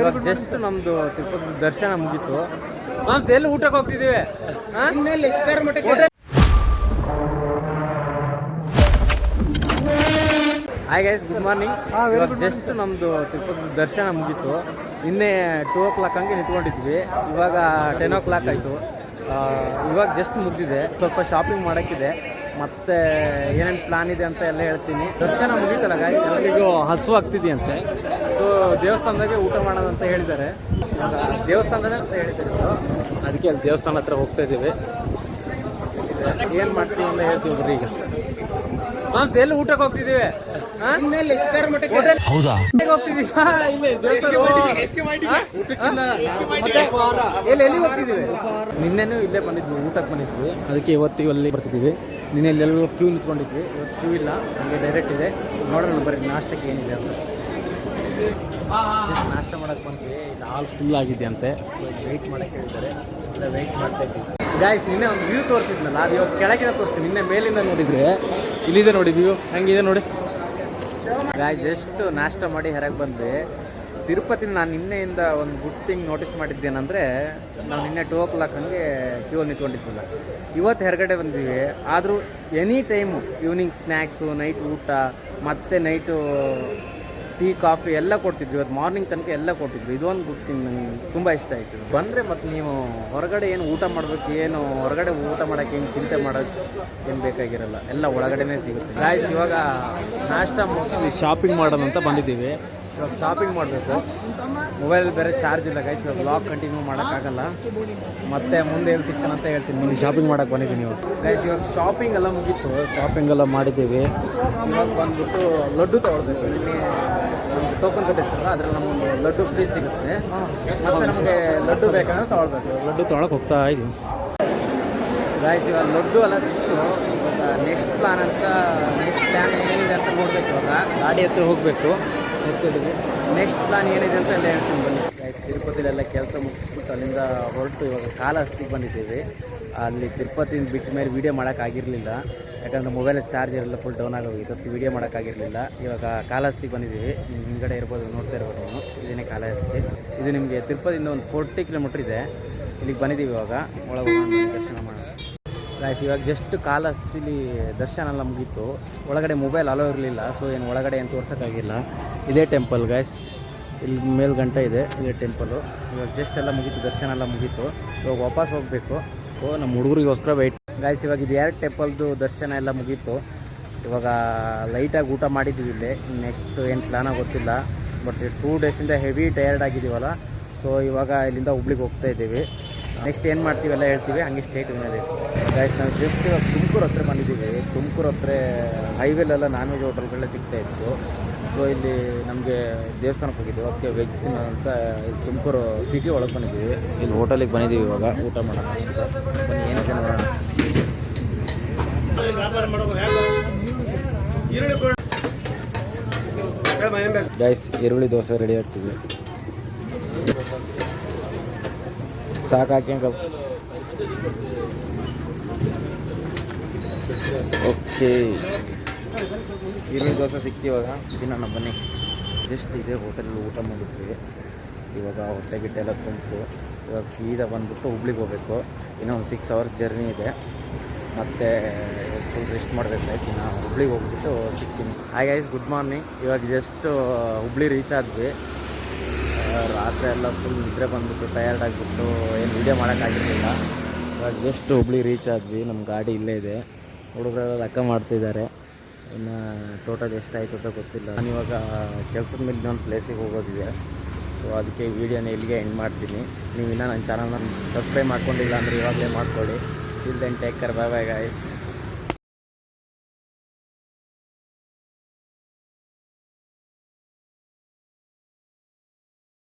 ಇವಾಗ ಜಸ್ಟ್ ನಮ್ದು ತಿರುಪತಿ ದರ್ಶನ ಮುಗೀತು. ಮಾಮ್ಸ್ ಎಲ್ಲಿ ಊಟಕ್ಕೆ ಹೋಗ್ತಿದ್ದೀವಿ? ಹಾಯ್ ಗೈಸ್ ಗುಡ್ ಮಾರ್ನಿಂಗ್ ಇವಾಗ ಜಸ್ಟ್ ನಮ್ಮದು ತಿರುಪತಿ ದರ್ಶನ ಮುಗೀತು. ನಿನ್ನೆ ಟೂ ಓ ಕ್ಲಾಕ್ ಹಂಗೆ ನಿಂತ್ಕೊಂಡಿದ್ವಿ. ಇವಾಗ ಟೆನ್ ಓ ಕ್ಲಾಕ್ ಆಯಿತು ಇವಾಗ ಜಸ್ಟ್ ಮುಗ್ದಿದೆ. ಸ್ವಲ್ಪ ಶಾಪಿಂಗ್ ಮಾಡೋಕ್ಕಿದೆ. ಮತ್ತೆ ಏನೇನು ಪ್ಲಾನ್ ಇದೆ ಅಂತ ಎಲ್ಲ ಹೇಳ್ತೀನಿ. ದರ್ಶನ ಮುಗೀತಲ್ಲ ಗಾಯ್ಸ್ ಎಲ್ಲರಿಗೂ ಹಸು ಆಗ್ತಿದೆಯಂತೆ. ಸೊ ದೇವಸ್ಥಾನದಾಗೆ ಊಟ ಮಾಡೋಣ ಅಂತ ಹೇಳಿದ್ದಾರೆ. ದೇವಸ್ಥಾನದಲ್ಲೇ ಅಂತ ಹೇಳಿದ್ದಾರೆ ಇವ್ರು. ಅದಕ್ಕೆ ಅಲ್ಲಿ ದೇವಸ್ಥಾನ ಹತ್ರ ಹೋಗ್ತಾ ಇದ್ದೀವಿ. ಏನು ಮಾಡ್ತೀವಿ ಅಂತ ಹೇಳ್ತೀವಿ ಬರ್ರಿ ಈಗ. ಮಾಮ್ಸ್ ಎಲ್ಲಿ ಊಟಕ್ಕೆ ಹೋಗ್ತಿದ್ದೀವಿ? ಹೌದಾ? ಇಲ್ಲೇ ಎಲ್ಲಿ ಎಲ್ಲಿಗೆ ಹೋಗ್ತಿದ್ದೀವಿ? ನಿನ್ನೆನೂ ಇಲ್ಲೇ ಬಂದಿದ್ವಿ ಊಟಕ್ಕೆ ಬಂದಿದ್ವಿ. ಅದಕ್ಕೆ ಇವತ್ತು ಅಲ್ಲಿ ಬರ್ತಿದ್ದೀವಿ. ನಿನ್ನೆ ಎಲ್ಲೆಲ್ಲೋ ಕ್ಯೂ ನಿಂತ್ಕೊಂಡಿದ್ವಿ. ಇವತ್ತು ಕ್ಯೂ ಇಲ್ಲ. ಹಂಗೆ ಡೈರೆಕ್ಟ್ ಇದೆ. ನೋಡೋಣ ಬರ್ರಿ ನಾಷ್ಟಕ್ಕೆ ಏನಿದೆ ಅಂತ. ನಾಷ್ಟ ಮಾಡಕ್ಕೆ ಬಂದ್ವಿ. ಇಲ್ಲಿ ಹಾಲ್ ಫುಲ್ ಆಗಿದೆ ಅಂತೆ ಸೊ ವೆಯ್ಟ್ ಮಾಡಕ್ಕೆ ಹೇಳಿದ್ದಾರೆ. ಇಲ್ಲ ವೆಯ್ಟ್ ಮಾಡ್ತಾ ಇದ್ದೀವಿ. ಗಾಯ್ಸ್ ನಿನ್ನೆ ಒಂದು ವ್ಯೂ ತೋರಿಸಿದ್ನಲ್ಲ, ಅದು ಇವಾಗ ಕೆಳಗಿನ ತೋರಿಸ್ತೀನಿ. ನಿನ್ನೆ ಮೇಲಿಂದ ನೋಡಿದ್ರೆ, ಇಲ್ಲಿದೆ ನೋಡಿ ವ್ಯೂ ಹಂಗಿದೆ ನೋಡಿ. ಗಾಯ್ ಜಸ್ಟ್ ನಾಷ್ಟ ಮಾಡಿ ಹೊರಗೆ ಬಂದ್ವಿ. ತಿರುಪತಿ ನಾನು ನಿನ್ನೆಯಿಂದ ಒಂದು ಗುಡ್ ಥಿಂಗ್ ನೋಟಿಸ್ ಮಾಡಿದ್ದೇನೆಂದರೆ, ನಾವು ನಿನ್ನೆ ಟೂ ಓ ಕ್ಲಾಕ್ ಹಂಗೆ ಕ್ಯೂ ನಿಂತ್ಕೊಂಡಿದ್ದಿಲ್ಲ ಇವತ್ತು ಹೊರಗಡೆ ಬಂದೀವಿ. ಆದರೂ any time evening snacks night ಊಟ, ಮತ್ತು ನೈಟು ಟೀ ಕಾಫಿ ಎಲ್ಲ ಕೊಡ್ತಿದ್ವಿ. ಇವತ್ತು ಮಾರ್ನಿಂಗ್ ತನಕ ಎಲ್ಲ ಕೊಟ್ಟಿದ್ವಿ ಇದೊಂದು ಗುಡ್ ಥಿಂಗ್ ನನಗೆ ತುಂಬ ಇಷ್ಟ ಆಯಿತು. ಬಂದರೆ ಮತ್ತು ನೀವು ಹೊರಗಡೆ ಏನು ಊಟ ಮಾಡಬೇಕು, ಏನು ಹೊರಗಡೆ ಊಟ ಮಾಡೋಕ್ಕೆ ಏನು ಚಿಂತೆ ಮಾಡೋಕ್ಕೆ ಏನು ಬೇಕಾಗಿರಲ್ಲ. ಎಲ್ಲ ಒಳಗಡೆನೇ ಸಿಗುತ್ತೆ. ಗಾಯ್ಸ್ ಇವಾಗ ನಾಷ್ಟ ಮುಗಿಸಿ ಶಾಪಿಂಗ್ ಮಾಡೋಣ ಅಂತ ಬಂದಿದ್ದೀವಿ. ಇವಾಗ ಶಾಪಿಂಗ್ ಮಾಡಬೇಕು ಮೊಬೈಲ್ ಬೇರೆ ಚಾರ್ಜ್ ಇಲ್ಲ ಗೈಸ್ ಇವಾಗ ಬ್ಲಾಗ್ ಕಂಟಿನ್ಯೂ ಮಾಡೋಕ್ಕಾಗಲ್ಲ. ಮತ್ತೆ ಮುಂದೆ ಎಲ್ಲಿ ಸಿಗ್ತಾನಂತ ಹೇಳ್ತೀನಿ ನೀವು ಶಾಪಿಂಗ್ ಮಾಡೋಕ್ಕೆ ಬಂದಿದ್ದೀನಿ ಇವಾಗ. ಗೈಸ್ ಇವಾಗ ಶಾಪಿಂಗ್ ಎಲ್ಲ ಮುಗೀತು. ಶಾಪಿಂಗ್ ಎಲ್ಲ ಮಾಡಿದ್ದೀವಿ. ಇವಾಗ ಬಂದ್ಬಿಟ್ಟು ಲಡ್ಡು ತೊಗೊಳ್ಬೇಕು. ಇಲ್ಲಿ ಟೋಕನ್ ಕಟ್ಟಿರ್ತಾರಲ್ಲ ಅದರಲ್ಲಿ ನಮಗೊಂದು ಲಡ್ಡು ಫ್ರೀ ಸಿಗುತ್ತೆ. ಮತ್ತೆ ನಮಗೆ ಲಡ್ಡು ಬೇಕಂದ್ರೆ ತೊಗೊಳ್ಬೇಕು. ಲಡ್ಡು ತೊಗೊಳಕ್ಕೆ ಹೋಗ್ತಾ ಇದ್ದೀವಿ ಗೈಸ್ ಇವಾಗ ಲಡ್ಡು ಎಲ್ಲ ಸಿಕ್ತು. ಇವಾಗ ನೆಕ್ಸ್ಟ್ ಪ್ಲಾನ್ ಅಂತ ನೆಕ್ಸ್ಟ್ ಪ್ಲಾನ್ ಏನಿದೆ ಅಂತ ನೋಡಬೇಕು ಇವಾಗ. ಗಾಡಿ ಹತ್ರ ಹೋಗಬೇಕು. ಹೋಗ್ತಿದ್ದೀವಿ ನೆಕ್ಸ್ಟ್ ಪ್ಲಾನ್ ಏನಿದೆ ಅಂತ ಅಲ್ಲೇ ಹೇಳ್ತೀನಿ ಬನ್ನಿ. ಗೈಸ್ ತಿರುಪತಿಲೆಲ್ಲ ಕೆಲಸ ಮುಗಿಸ್ಬಿಟ್ಟು ಅಲ್ಲಿಂದ ಹೊರಟು ಇವಾಗ ಕಾಲಹಸ್ತಿಗೆ ಬಂದಿದ್ದೀವಿ. ಅಲ್ಲಿ ತಿರುಪತಿನ ಬಿಟ್ಟ ಮೇಲೆ ವೀಡಿಯೋ ಮಾಡೋಕ್ಕಾಗಿರಲಿಲ್ಲ ಯಾಕಂದರೆ ಮೊಬೈಲ್ ಚಾರ್ಜ್ ಎಲ್ಲ ಫುಲ್ ಡೌನ್ ಆಗೋಗಿತ್ತು ವೀಡಿಯೋ ಮಾಡೋಕ್ಕಾಗಿರಲಿಲ್ಲ ಇವಾಗ ಕಾಲಹಸ್ತಿಗೆ ಬಂದಿದ್ದೀವಿ. ನಿಮ್ಮ ಹಿಂದ್ಗಡೆ ಇರ್ಬೋದು, ನೋಡ್ತಾ ಇರ್ಬೋದು ನಾನು ಇದೇನೇ ಕಾಲಹಸ್ತಿ ಇದು ನಿಮಗೆ ತಿರುಪತಿಯಿಂದ ಒಂದು ಫೋರ್ಟಿ ಕಿಲೋಮೀಟ್ರ್ ಇದೆ. ಇಲ್ಲಿಗೆ ಬಂದಿದ್ದೀವಿ ಇವಾಗ. ಒಳಗೆ ದರ್ಶನ ಮಾಡೋಣ. ಗಾಯ್ಸ್ ಇವಾಗ ಜಸ್ಟ್ ಕಾಲಹಸ್ತಿಲಿ ದರ್ಶನ ಎಲ್ಲ ಮುಗೀತು. ಒಳಗಡೆ ಮೊಬೈಲ್ ಅಲೋ ಇರಲಿಲ್ಲ ಸೊ ಏನು ಒಳಗಡೆ ಏನು ತೋರ್ಸೋಕ್ಕಾಗಿಲ್ಲ. ಇದೇ ಟೆಂಪಲ್ ಗಾಯ್ಸ್ ಇಲ್ಲಿ ಮೇಲ್ಗಂಟ ಇದೆ, ಇದೇ ಟೆಂಪಲು ಇವಾಗ ಜಸ್ಟ್ ಎಲ್ಲ ಮುಗೀತು, ದರ್ಶನ ಎಲ್ಲ ಮುಗೀತು. ಇವಾಗ ವಾಪಸ್ ಹೋಗಬೇಕು. ಓ, ನಮ್ಮ ಹುಡುಗರಿಗೋಸ್ಕರ ವೆಯ್ಟ್ ಗಾಯ್ಸ್ ಇವಾಗ ಇದು ಎರಡು ಟೆಂಪಲ್ದು ದರ್ಶನ ಎಲ್ಲ ಮುಗೀತು. ಇವಾಗ ಲೈಟಾಗಿ ಊಟ ಮಾಡಿದ್ದೀವಿ ಇಲ್ಲಿ. ನೆಕ್ಸ್ಟ್ ಏನು ಪ್ಲಾನ ಗೊತ್ತಿಲ್ಲ. ಬಟ್ ಟೂ ಡೇಸಿಂದ ಹೆವಿ ಟಯರ್ಡ್ ಆಗಿದ್ದೀವಲ್ಲ. ಸೊ ಇವಾಗ ಇಲ್ಲಿಂದ ಹುಬ್ಳಿಗೆ ಹೋಗ್ತಾ ಇದ್ದೀವಿ. ನೆಕ್ಸ್ಟ್ ಏನು ಮಾಡ್ತೀವಿ ಎಲ್ಲ ಹೇಳ್ತೀವಿ, ಹಂಗೆ ಸ್ಟೇಟ್ ಮೇಲೆ ಗಾಯ್ಸ್ ನಾವು ಜಸ್ಟ್ ತುಮಕೂರು ಹತ್ರ ಬಂದಿದ್ದೀವಿ. ತುಮಕೂರು ಹತ್ರ ಹೈವೇಲೆಲ್ಲ ನಾನ್ ವೆಜ್ ಹೋಟೆಲ್ಗಳೆಲ್ಲ ಸಿಗ್ತಾ ಇತ್ತು. ಸೊ ಇಲ್ಲಿ ನಮಗೆ ದೇವಸ್ಥಾನಕ್ಕೆ ಹೋಗಿದ್ದೀವಿ ಅದಕ್ಕೆ ವೆಜ್ ಅಂತ ತುಮಕೂರು ಸಿಟಿ ಒಳಗೆ ಬಂದಿದ್ದೀವಿ. ಇಲ್ಲಿ ಹೋಟೆಲಿಗೆ ಬಂದಿದ್ದೀವಿ ಇವಾಗ. ಊಟ ಮಾಡೋಣ. ಅಂತ ಬನ್ನಿ ಗೈಸ್ ಈರುಳ್ಳಿ ದೋಸೆ ರೆಡಿ ಆಗ್ತೀವಿ ಸಾಕಾಕಿ ಓಕೆ. ಈರುಳ್ಳಿ ದೋಸೆ ಸಿಕ್ತಿವಾಗ ತಿನ್ನೋಣ, ಬನ್ನಿ. ಜಸ್ಟ್ ಇದೆ ಹೋಟೆಲಲ್ಲಿ ಊಟ ಮಾಡಿದ್ವಿ. ಇವಾಗ ಹೊಟ್ಟೆ ಗಿಟ್ಟೆ ಎಲ್ಲ ತುಂಬಿತು. ಇವಾಗ ಸೀದಾ ಬಂದ್ಬಿಟ್ಟು ಹುಬ್ಳಿಗೆ ಹೋಗಬೇಕು. ಇನ್ನೂ ಒಂದು ಸಿಕ್ಸ್ ಅವರ್ಸ್ ಜರ್ನಿ ಇದೆ. ಮತ್ತು ಫುಲ್ ರೆಸ್ಟ್ ಮಾಡಬೇಕಾಯ್ತು ಇನ್ನು ಹುಬ್ಳಿಗೆ ಹೋಗ್ಬಿಟ್ಟು ಸಿಗ್ತೀನಿ. ಹಾಗೆ ಗುಡ್ ಮಾರ್ನಿಂಗ್ ಇವಾಗ ಜಸ್ಟ್ ಹುಬ್ಳಿ ರೀಚ್ ಆದ್ವಿ. ರಾತ್ರಿ ಎಲ್ಲ ಫುಲ್ ನಿದ್ರೆ ಬಂದ್ಬಿಟ್ಟು ಟಯರ್ಡ್ ಆಗಿಬಿಟ್ಟು, ಏನು ವೀಡಿಯೋ ಮಾಡೋಕ್ಕಾಗಿರಲಿಲ್ಲ ಇವಾಗ ಜಸ್ಟ್ ಹುಬ್ಳಿ ರೀಚ್ ಆದ್ವಿ ನಮ್ಮ ಗಾಡಿ ಇಲ್ಲೇ ಇದೆ. ಹುಡುಗರೆಲ್ಲ ಲೆಕ್ಕ ಮಾಡ್ತಿದ್ದಾರೆ. ಇನ್ನು ಟೋಟಲ್ ಎಷ್ಟಾಯಿತು ಅಂತ ಗೊತ್ತಿಲ್ಲ. ನಾನು ಇವಾಗ ಕೆಲಸದ ಮೇಲೆ ಇನ್ನೊಂದು ಪ್ಲೇಸಿಗೆ ಹೋಗೋದಿದೆ. ಸೊ ಅದಕ್ಕೆ ವೀಡಿಯೋನ ಇಲ್ಲಿಗೆ ಎಂಡ್ ಮಾಡ್ತೀನಿ. ನೀವು ಇನ್ನೂ ನನ್ನ ಚಾನಲ್ನ ಸಬ್ಸ್ಕ್ರೈಬ್ ಮಾಡ್ಕೊಂಡಿಲ್ಲ ಅಂದರೆ ಇವಾಗಲೇ ಮಾಡ್ಕೊಳ್ಳಿ. ಇಲ್ ದೆನ್ ಟೇಕ್ ಕರ್ ಬಾಯ್ ಬಾಯ್ ಗಾಯ್ಸ್